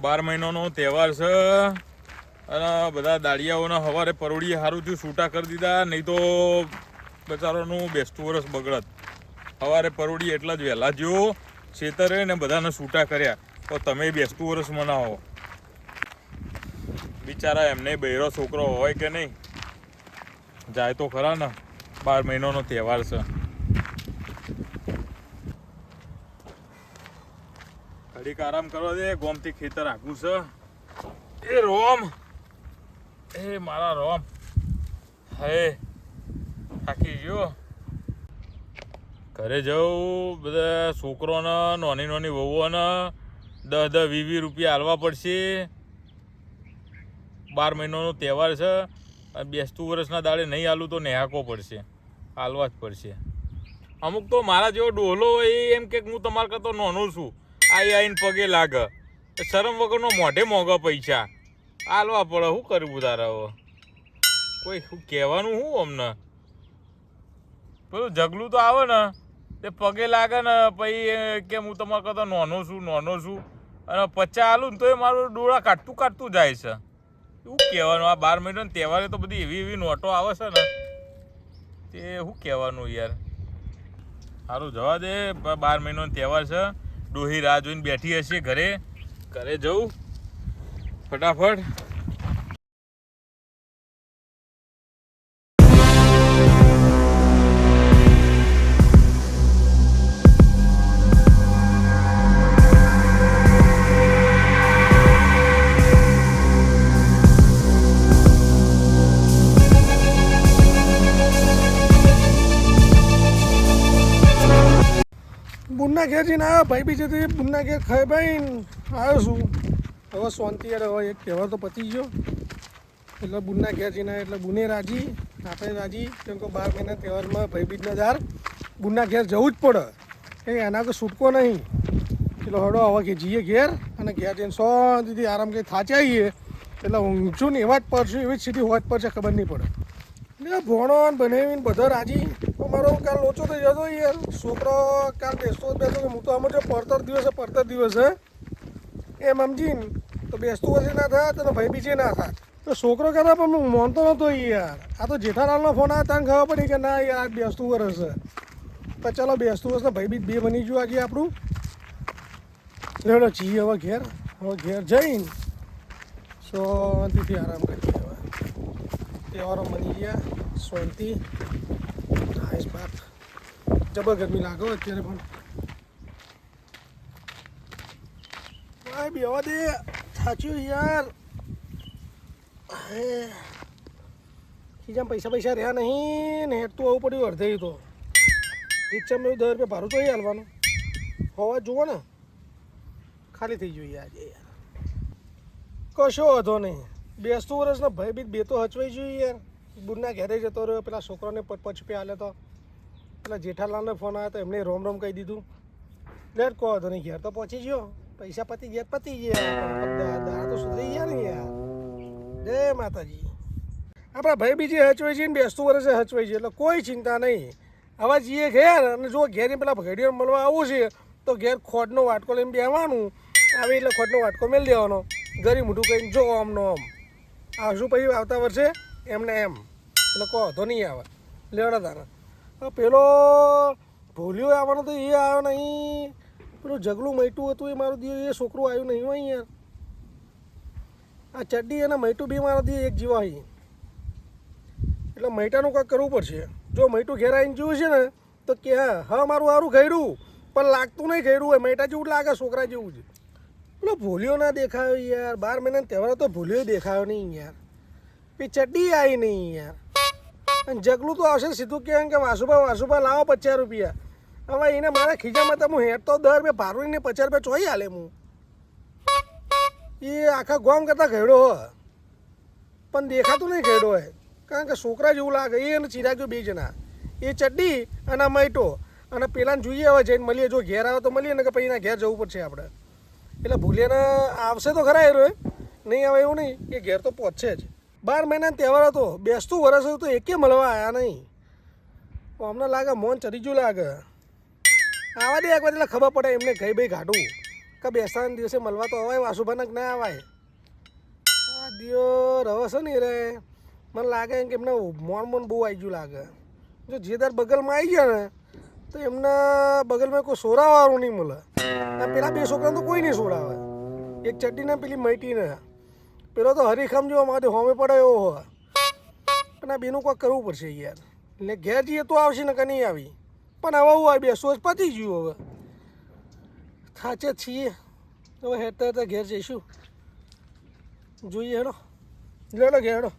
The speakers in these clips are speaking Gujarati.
બાર મહિનાનો તહેવાર છે. અને બધા દાડિયાઓના સવારે પરોડીએ સારું થયું છૂટા કરી દીધા, નહીં તો બચારોનું બેસતું વરસ બગડત. સવારે પરોળી એટલા જ વહેલા જ્યો છેતરે ને બધાને છૂટા કર્યા. તો તમે બેસતું વર્ષ મનાવો. બિચારા એમને બૈરો છોકરો હોય કે નહીં? જાય તો ખરા ને, બાર મહિનાનો તહેવાર છે. ઘડીક આરામ કરવા દે, ગોમથી ખેતર આખું છે. એ રોમ. એ મારા રોમ. હે. થાકી ગયો. ઘરે જવું બધા છોકરોને, નાની નાની વહુઓને દસ દસ વીસ વીસ રૂપિયા હાલવા પડશે. બાર મહિનાનો તહેવાર છે. અને બેસતું વર્ષના દાડે નહીં હાલું તો નેહાકો પડશે. હાલવા જ પડશે. અમુક તો મારા જેવો ડોહલો હોય એમ કે હું તમારા કરતો નાનો છું. આઈ આઈને પગે લાગે. શરમ વગરનો મોઢે મોંઘા પૈસા. આલવા પડે, શું કરવું તારે હવે કોઈ શું કહેવાનું શું અમને? પેલું જગલું તો આવે ને, તે પગે લાગે ને, પછી કે હું તમારે કરતા નોનો છું નોનો છું. અને પચ્ચા આલું ને તો એ મારું ડોળા કાઢતું કાઢતું જાય છે. શું કહેવાનું? આ બાર મહિનાનો તહેવારે તો બધી એવી એવી નોટો આવે છે ને. તે શું કહેવાનું યાર? સારું જવા દે, બાર મહિનાનો તહેવાર છે. ડોહી રાહ જોઈને બેઠી હશે ઘરે. ઘરે જવું ફટાફટ. બુનના ઘેર જઈને આવ્યા. ભાઈ બીજેથી બુનના ઘેર ખાઈ ભાઈ આવ્યો છું. હવે શાંતિ યાર, હવે એક તહેવાર તો પતી ગયો. એટલે બુનના ઘેર જઈને એટલે બુને રાજી, આપણે રાજી. કેમ કે બાર મહિના તહેવારમાં ભાઈ બીજના દાર બુનના ઘેર જવું જ પડે. એ એના તો છૂટકો નહીં. એટલે હડો હવે કે જઈએ ઘેર અને ઘેર જઈને શાંતિથી આરામ કરી થાચાઈએ. એટલે ઊંચું ને એવા જ પડશું એવી જ સીધી હોત પડશે ખબર નહીં પડે. એટલે ભણો બનાવીને બધા રાજી. તો મારો કાલ લોચો થઈ જતો યાર. છોકરો કાલ બેસતો બેસતો હું તો આમ જો પડતર દિવસે પડતર દિવસે એમ સમજીને તો બેસતું વર્ષે ના થાય તો ભાઈ બીજે ના થાય તો છોકરો કહેતા પણ હું માનતો નહોતો યાર. આ તો જેઠાલાલનો ફોન આવે તને ખબર પડી કે ના યાર બેસતું વર્ષ. તો ચાલો બેસતું વર્ષને ભાઈ બીજ બે બની ગયું આજે આપણું. લેવડો જઈએ હવે ઘેર. હવે ઘેર જઈને શાંતિથી આરામ કરીએ હવે તહેવારો મની ગયા. શાંતિ. બાપ જબર ગરમી લાગે અત્યારે પણ. ભાઈ, બેવા દે. સાચું યાર. ખીજામાં પૈસા પૈસા રહ્યા નહીં ને હેઠતું આવવું પડ્યું અડધે તો. રિક્ષામાં એવું દસ રૂપિયા ભાડું તો અહીં હાલવાનું. હોવા જુઓ ને. ખાલી થઈ જોઈએ આજે યાર. કશો વાંધો નહીં. બેસતું વર્ષનો ભયભીત બે તો હચવાઈ જોઈએ યાર. બુનના ઘેરે જતો રહ્યો, પેલા છોકરાને પચ હાલે તો. પેલા જેઠાલાલને ફોન આવ્યો તો એમને રોમ રોમ કહી દીધું. લેટ કહો તો નહીં, ઘેર તો પહોંચી ગયો. પૈસા પતી ગયા પતી ગયા. દાડા તો સુધરી ગયા ને યાર. જય માતાજી. આપણા ભાઈ બીજી હચવાઈ છે ને, બેસતું વર્ષે હચવાઈ છે, એટલે કોઈ ચિંતા નહીં. આવા જઈએ ઘેર અને જો ઘેર પેલા ભગડીઓ મળવા આવું છે, તો ઘેર ખોટનો વાટકો લઈને બેવાનું આવે એટલે ખોટનો વાટકો મેળ દેવાનો. ગરી મોટું કહીને જો આમનો આમ. આવશું પછી આવતા વર્ષે એમને એમ. એટલે કહો તો નહીં આવે. લેવડા તારા પેલો ભોલ્યો આવવાનો તો એ આવ્યો નહીં. પેલું જગલું મૈટું હતું એ મારું દીવ એ છોકરું આવ્યું નહીં હોય યાર આ ચડ્ડી અને મૈટું બી મારો દીવ એક જીવા અહીં એટલે મૈટાનું કાંઈક કરવું પડશે. જો મૈટું ઘેર આવીને છે ને, તો કે, હા મારું સારું ઘેડું પણ લાગતું નહીં ઘેડું હોય મૈટા જેવું લાગે, છોકરા જેવું જ. પેલો ભૂલ્યો ના દેખાયો યાર. બાર મહિના તહેવાર તો ભૂલ્યો દેખાયો નહીં યાર. પી ચડ્ડી આવી નહીં યાર. અને જગલું તો આવશે સીધું કહે કે વાસુભા વાસુભા લાવો પચાસ રૂપિયા. હવે એને મારા ખીજામાં તો હું હેઠ તો દર બે ભારું ને પચાસ રૂપિયા ચોઈ હાલે હું. એ આખા ગોમ કરતાં ઘેડો હો. પણ દેખાતું નહીં ઘેડો હોય કારણ કે છોકરા જેવું લાગે. એ અને ચિરાગ્યો બે જણા. એ ચડ્ડી અને આ મૈટો અને પેલાને જોઈએ હવે જઈને મળીએ. જો ઘેર આવે તો મળીએ ને કે પછી એના ઘેર જવું પડશે આપણે. એટલે ભૂલિયાને આવશે તો ખરા એ નહીં આવે એવું નહીં. એ ઘેર તો પહોંચશે જ. બાર મહિના તહેવાર હતો. બેસતું વરસ હતું તો એકે મળવા આવ્યા નહીં. અમને લાગે મોન ગયું લાગે. આવા દે એક વાર એટલે ખબર પડે એમને કઈ ભાઈ ઘાટું કે બેસવાના દિવસે મળવા તો અવાય વાસુભાને ના અવાય. આ દિયો રવે છે નહીં રે. મને લાગે કે એમને મોન મોન બહુ આવી ગયું લાગે. જો જે દર બગલમાં આવી ગયા ને, તો એમને બગલમાં કોઈ સોરાવાળું નહીં મળે. પેલા બે છોકરાને તો કોઈ નહીં સોરાવે. એક ચડ્ડીને પેલી મૈટી ને પેલો તો હરીખમ જો અમારે હોમે પડે એવો હોય. પણ આ બેનું કોઈ કરવું પડશે યાર. એટલે ઘેર જઈએ તો આવશે ને કે નહીં આવી. પણ હવે હું આવી બેસો જ પતી ગયું હવે. થાચે છીએ. હવે હેઠતા હેઠતા ઘેર જઈશું. જોઈએ હેડો. લેડો ઘેર હેડો.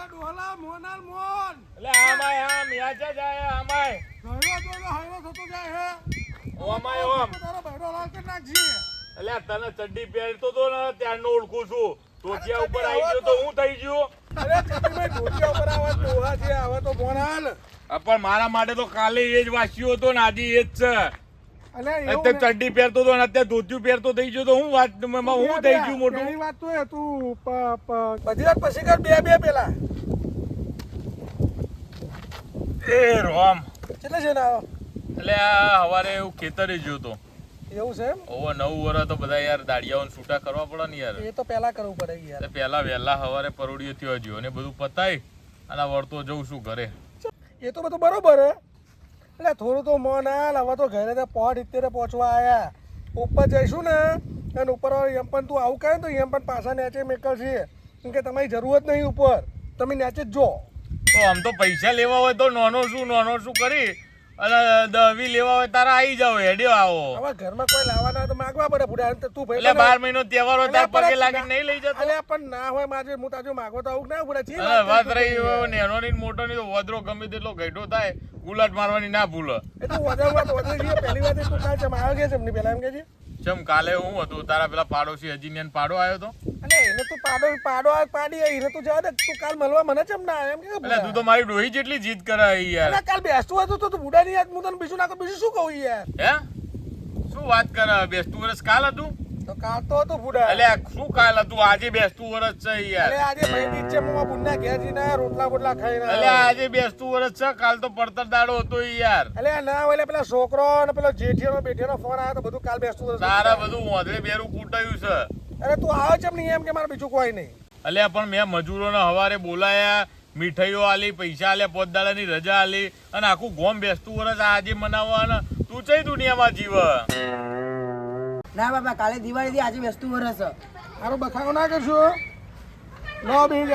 અરે ડોલા મોનાલ મોન એટલે આમાય આમ યાચા જાય આમાય. ગયો તો હાયરો થતો જાય હે. ઓમાય ઓમ. તારો બૈરો લાલ કે નાખજી. એટલે તને ચડ્ડી પહેરતો તો ને ત્યારનો ઓળખું છું. ટોચિયા ઉપર આવી ગયો તો હું થઈ ગયો. અરે ચટીભાઈ ઢોચિયા ઉપર આવે ડોહા છે આવે તો મોનાલ. પણ મારા માટે તો કાલે એ જ વાંચ્યો હતો ને આજે એ જ છે. અત્યારે ચડ્ડી પહેરતો હતો અને અત્યારે ધોતિયું પહેરતો થઈ ગયો તો હું વાત હું થઈ ગયું મોટું? વાત તો એ તું પ- પ- બધી વાત પછી કર બે બે પેલા. એ રોમ. કેટલે છે ને એટલે આ હવારે એવું ખેતરે ગયો તો. એવું છે ઓવો નવ વર્ષ તો બધા યાર દાડિયાઓને છૂટા કરવા પડે ને યાર. એ તો પહેલા કરવું પડે યાર. એટલે પહેલા વહેલા હવારે પરોડીઓ થયો જ્યો અને બધું પતાય અને વળતો જઉં છું ઘરે. એ તો બધું બરોબર હે. એટલે થોડું તો મોન હાલ હવે તો ઘરે તો પોટ ઇત્તેરે પહોંચવા આવ્યા ઉપર જઈશું ને, અને ઉપર એમ પણ તું આવું કહે તો એમ પણ પાછા નેચે મેકલ છે કેમ કે તમારી જરૂરત નહીં ઉપર. તમે નેચે જ જો. તો આમ તો પૈસા લેવા હોય તો નોનો શું નોનો શું કરી? અને દવી લેવા હોય તારા આવી જાવ હેડ્યો આવો. હવે ઘરમાં કોઈ લાવવાના તો માગવા પડે પૂરા તું ભાઈ એટલે બાર મહિનો તહેવાર હોય ત્યાં પગે લાગી નહીં લઈ જતો? અલ્યા પણ ના હોય માજે હું તાજો માગો તો આવું ના પૂરા છે વાત રહી નેનો ની મોટો ની તો વધરો ગમે તેટલો ગઈઢો થાય ગુલાટ મારવાની ના ભૂલ. એ તો વધારે વાત વધારે પહેલી વાત તું કાલ ચમ આવ્યો કે એમની પહેલા એમ કે છે? ચમ કાલે હું હતું તારા પેલા પાડોશી હજી ને પાડો આવ્યો તો? અને એને તું પાડો પાડો આ પાડી એને તું જવા દે તું કાલ મળવા મને ચમ ના એમ કે એટલે તું તો મારી ડોહી જેટલી જીત કરે અહીં યાર. અલે કાલ બેસતું હતું તો તું બુડાની યાદ હું તને બીજું ના કહું બીજું શું કહું યાર? હે? શું વાત કરે બેસતું વરસ કાલ હતું? તો કાલ તો હતું બુડા શું કાલ હતું? આજે બેસતું વરસ છે યાર. અલે આજે ભાઈ નીચે મમ્મા બુન્ના ઘેર જઈને રોટલા બોટલા ખાઈને આયા. આજે બેસતું વરસ છે. કાલ તો પડતર દાડો હતો યાર. અલે ના ઓલે પેલા છોકરો ને પેલો જેઠિયાનો બેઠિયાનો ફોન આવ્યો તો બધું કાલ બેસતું વરસ તારા બધું મોઢે બેરું કૂટાયું છે. અરે તું આવે છે નહીં એમ કે મારે બીજું કોઈ નહીં. અલ્યા પણ મેં મજૂરોને હવારે બોલાયા મીઠાઈઓ આલી પૈસા આલ્યા પોતદાડાની રજા આલી અને આખું ગોમ બેસતું વર્ષ આજે મનાવવા તું ચઈ દુનિયામાં જીવ? ના બાપા કાલે દિવાળી થી આજે વસ્તુ વરસ. મારો બખાડો ના કરશો. લો બીજ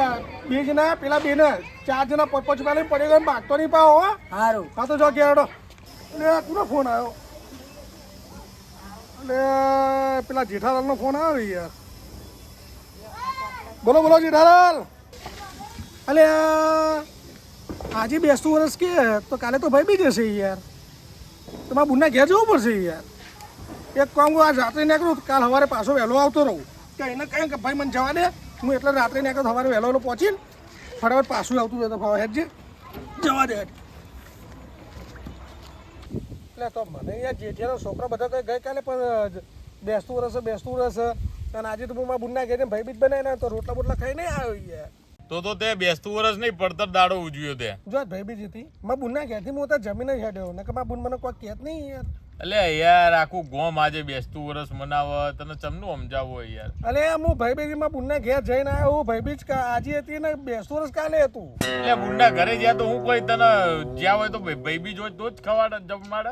બીજ ના પેલા બે ને ચાર જણા પોચ પોચ રૂપિયા પડી ગયો ભાગતો નહીં પાવો સારું હારું. હા તો જો ઘેરડો. એટલે કોનો ફોન આવ્યો? એટલે પેલા જેઠાલાલનો ફોન આવ્યો યાર. બોલો બોલો જેઠાલાલ. અલે આજે બેસતું વર્ષ કે? તો કાલે તો ભાઈ બી જશે યાર. તમારા બુનના ઘેર જવું પડશે યાર. એક કામ હું આ રાત્રે નીકળું કાલ સવારે પાછો વહેલો આવતો રહું. કે એને કહે કે ભાઈ મને જવા દે. હું એટલે રાત્રે નીકળું સવારે વહેલો વહેલો પહોંચીને ફટાફટ પાછું આવતું રહેતો ભાવ હેડજે. જવા દે. એટલે તો મને યાર જેઠિયાનો છોકરો બધા કંઈ ગઈકાલે પણ બેસતું વર્ષ બેસતું રહેશે. અને આજે તો હું મારા બુનના ઘેર ભાઈ બીજ બનાવીને તો રોટલા બોટલા ખાઈ નહીં આવ્યો યાર. તો તો તે બેસતું વર્ષ નહીં પડતર દાડો ઉજવ્યો તે. જો ભાઈ બીજ હતી. મારા બુનના ઘેરથી હું ત્યાં જમીન જ હેડ્યો. ને કે મારા બુન મને કોઈ કહેત નહીં યાર. એટલે યાર આખું ગોમ આજે બેસતું વર્ષ મનાવે તને ચમનું સમજાવો યાર. અલે હું ભાઈ બીજીમાં બુનના ઘેર જઈને આવ્યો હું ભાઈ બીજ આજે હતી ને બેસતું વર્ષ કાલે હતું. એટલે બુંડા ઘરે જ્યાં તો હું કોઈ તને જ્યાં હોય તો ભાઈ બીજ હોય તો જ ખવાડે જમાડે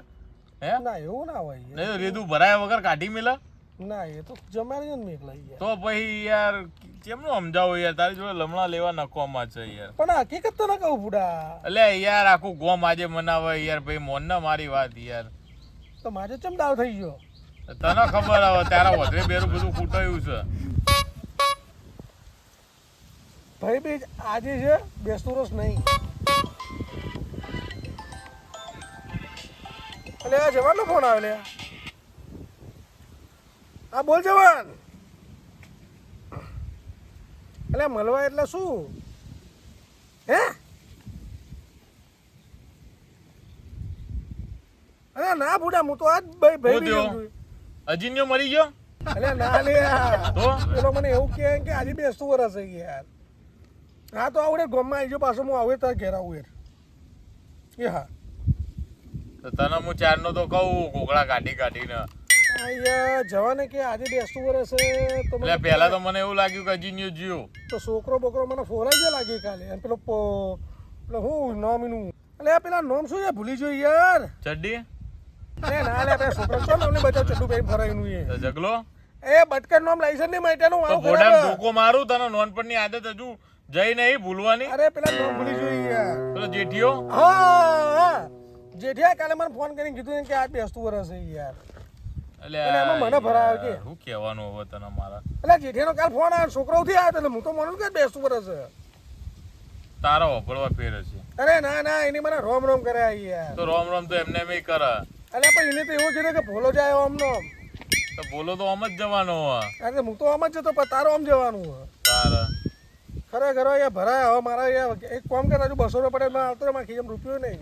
હે? ના એવું ના હોય. નહીં રેદું ભરાયા વગર કાઢી મેલા. ના એ તો જમાડી ને મેક લઈ યાર. તો પછી યાર કેમનું સમજાવો યાર? તારી જોડે લમણા લેવા નકોમાં છે યાર. પણ હકીકત તો ના કહું બુડા. અલે યાર આખું ગોમ આજે મનાવે યાર ભાઈ મોન ના મારી વાત યાર. તો મારે ચમ દાવ થઈ ગયો? તને ખબર આવે તારા વધરે બેરું બધું ફૂટાયું છે. ભાઈ બીજ આજે છે બેસતું રસ નહીં. એટલે આ જવાનો ફોન આવે લે. હા બોલ જવાન. એટલે મળવા એટલે શું? હે અરે ના બુડા હું તો આજ ભાઈ ભાઈ અજીન્યો મરી ગયો? અરે ના લે તો? પેલો મને એવું કહે કે આજે બેસતું વરસ છે યાર. હા તો આવડે ગામમાં આવી ગયો પાછો હું આવે તાર ઘેર આવું યાર. એ હા. તો તને હું ચારનો તો કહું કોકડા કાઢી કાઢીને. અહીંયા જવાને કે આજે બેસતું વરસ છે તો એટલે મને પહેલા તો મને એવું લાગ્યું કે અજીન્યો જીવ તો છોકરો બોકરો મને ફોરા જ લાગે કાલે. અને પેલો પેલો હું નામ એનું. એટલે પેલા નોમ શું છે? ભૂલી જોઈ યાર. ચડ્ડી? ના લે છોકરા બચાવ એ. જગલો. એ બટકર નામ લાયસન્સ નહીં માટેનું આવું ઘોડામાં ધોકો મારું તને નોનપણની આદત હજુ જઈ નહીં ભૂલવાની. અરે પેલા નામ ભૂલી જોઈ પેલો જેઠિયો. હા હા. જેઠિયા કાલે મને ફોન કરીને કીધું કે આ બેસતું વરસ છે યાર એટલે એટલે એમાં મને ભરાયો કે? શું કહેવાનું હવે તને મારા? એટલે જેઠિયાનો કાલ ફોન આવ્યો છોકરાઓથી આવ્યો એટલે હું તો માનું કે બેસતું વરસ છે. તારો વપડવા ફેર છે અરે ના ના એની મને રોમ રોમ કરે યાર. તો રોમ રોમ તો એમને એમ કરે અરે પણ એને તો એવો કીધું કે ભોલો જાય આમનો. આમ. તો ભોલો તો આમ જ જવાનો હોય અરે હું તો આમ જ જતો પણ તારો આમ જવાનું હોય તારે. ખરેખર યાર ભરાય હવે મારા યાર. એક કામ કરે હજુ બસો રૂપિયા પડે આવતો રહે, મારા ખીચામાં રૂપિયો નહીં.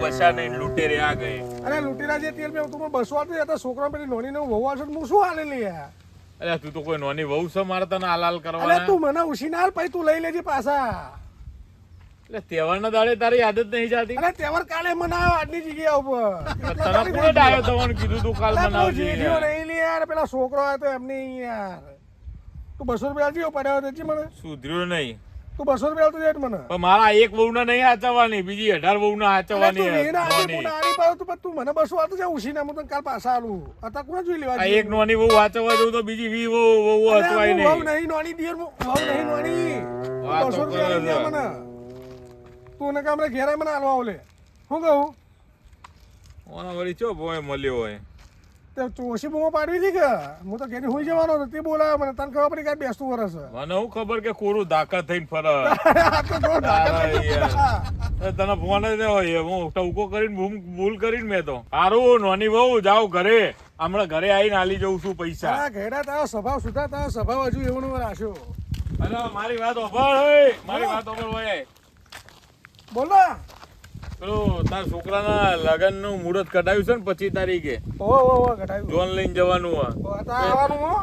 પૈસા બસા નહીં લૂંટેરી આ ગઈ. અરે લૂંટેરા જે તેલ મેં તું બસો આપી હતા છોકરા પેલી નોની ને વહુ આવશે હું શું હાલે લે યાર? અરે તું તો કોઈ નોની વહુ છે મારે તને હાલ કરવા અરે તું મને ઉછીનાર પછી તું લઈ લેજે પાછા. એટલે તહેવારના દાડે તારી આદત નહીં જાતી. અરે તહેવાર કાલે મનાયો આજની જગ્યા ઉપર. તને કોને ડાયો થવાનું કીધું તું કાલ મનાવજે જેઠિયો નહીં લે યાર પેલા છોકરો આવ્યો તો એમને યાર. તું બસો રૂપિયા આલજે પડ્યો તો મને. સુધર્યું નહીં. તું બસો રૂપિયા આલતો જાય મને. પણ મારા એક વહુને નહીં હાચવવાની બીજી અઢાર બહુ ના હાચવવાની તું નોની. પાડો મને બસો આલતો જા ઉછીના હું તને કાલ પાછા આલું. અત્યારે કોને જોઈ લેવા એક નોની બહુ હાચવવા જવું તો બીજી વી બહુ બહુ હચવાય નહીં. નહીં નોની દિયર નહીં નોની. બસો રૂપિયા છે. મને. તું ને કામ ઘેરાય મને હાલવા ઓલે શું કહું? ઓના વળી ચો ભોય મળ્યો હોય? તે ચોસી બૂમો પાડવી હતી કે? હું તો ઘેરી હોઈ જવાનો હતો. તે બોલાવે મને. તને ખબર પડી કે બેસતું વરસ મને હું ખબર કે કોરું દાખલ થઈને ફરે. તને ફોન જ હોય. હું ટૂંકો કરીને ભૂલ કરીને મેં તો. સારું નોની બહુ જાઓ ઘરે. હમણાં ઘરે આવીને આલી જઉં છું પૈસા. ઘેડા તારો સ્વભાવ સુધા તારો સ્વભાવ હજુ એવું રાખ્યો. અરે મારી વાત ઓભળ હોય. મારી વાત ઓભળ હોય. બોલ. ને પેલું તાર છોકરાના લગ્નનું મુહૂર્ત કઢાવ્યું છે ને પચીસ તારીખે. ઓ ઓ ઓ ઘટાડ્યું જોન લઈને જવાનું હોય. આવવાનું હો.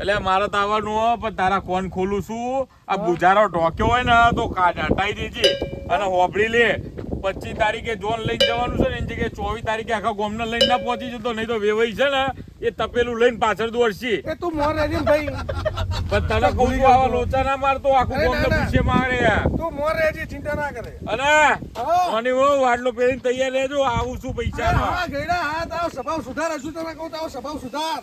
એટલે મારે તો આવવાનું હોય પણ તારા કોન ખોલું છું. આ બુજારો ઢોક્યો હોય ને તો કાઢ હટાઈ દેજે. અને હોબળી લે. પચીસ તારીખે જોન લઈને જવાનું છે ને એની જગ્યાએ ચોવીસ તારીખે આખા ગોમને લઈને ના પહોંચી જતો નહીં તો વેવાઈ છે ને એ તપેલું લઈને પાછળ દોડશે. એ તું મોર રહેજે ભાઈ. પણ તને કહું છું આવા લોચા ના મારતો આખું ગોમને. પૂછે મારે. તું મોર રહેજે ચિંતા ના કરે. અને હા. કોની વાડલો પહેરીને તૈયાર રહેજો આવું છું પૈસા હા ગઈડા હા તાવ સ્વભાવ સુધાર હજુ તને કહું તાવ સ્વભાવ સુધાર.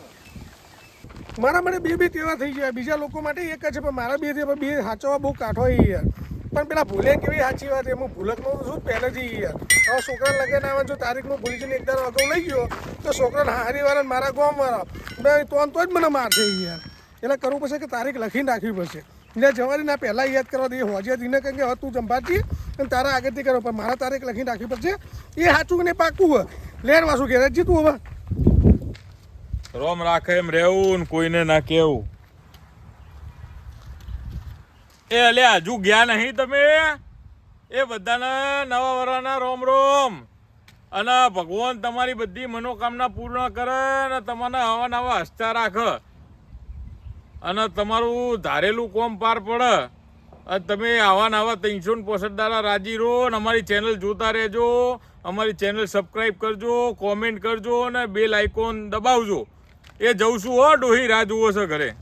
મારા મને બે બે તેવા થઈ ગયા. બીજા લોકો માટે એક જ છે પણ મારા બે બે સાચવા બહુ કાઠો યાર. પણ પેલા ભૂલે કેવી સાચી વાત? એમ હું ભૂલકનું શું પહેલેથી યાર હવે છોકરા લગન આવે જો તારીખનું ભૂલી જઈને એકદમ અગાઉ લઈ ગયો, તો છોકરાને હારી વાળા મારા ગોમ વાળા. બે તો તો જ મને મારશે યાર. એટલે કરવું પડશે કે તારીખ લખીને રાખવી પડશે. એટલે જવાની ના પહેલાં યાદ કરવા દઈએ હોજે દીને કહે કે હવે તું જંભાજી અને તારા આગળથી કરો, પણ મારા તારીખ લખીને રાખવી પડશે. એ સાચું ને પાકું હોય? લેર વાસું ઘેર જીતું હવે. રોમ રાખે એમ રહેવું ને કોઈને ના કેવું. એ અલે હજુ ગયા નહીં તમે? એ બધાને નવા વરાના રોમ રોમ અને ભગવાન તમારી બધી મનોકામના પૂર્ણ કરે અને તમને હવા નવા હસતા રાખે. અને તમારું ધારેલું કોમ પાર પડે. અને તમે આવા નવા ત્રણસો પોસઠ દાડા રાજી રહો અને અમારી ચેનલ જોતા રહેજો. અમારી ચેનલ સબસ્ક્રાઈબ કરજો કોમેન્ટ કરજો અને બેલ આઇકોન દબાવજો. એ જઉં છું હો, ડોહી રાહ જુઓ છે ઘરે.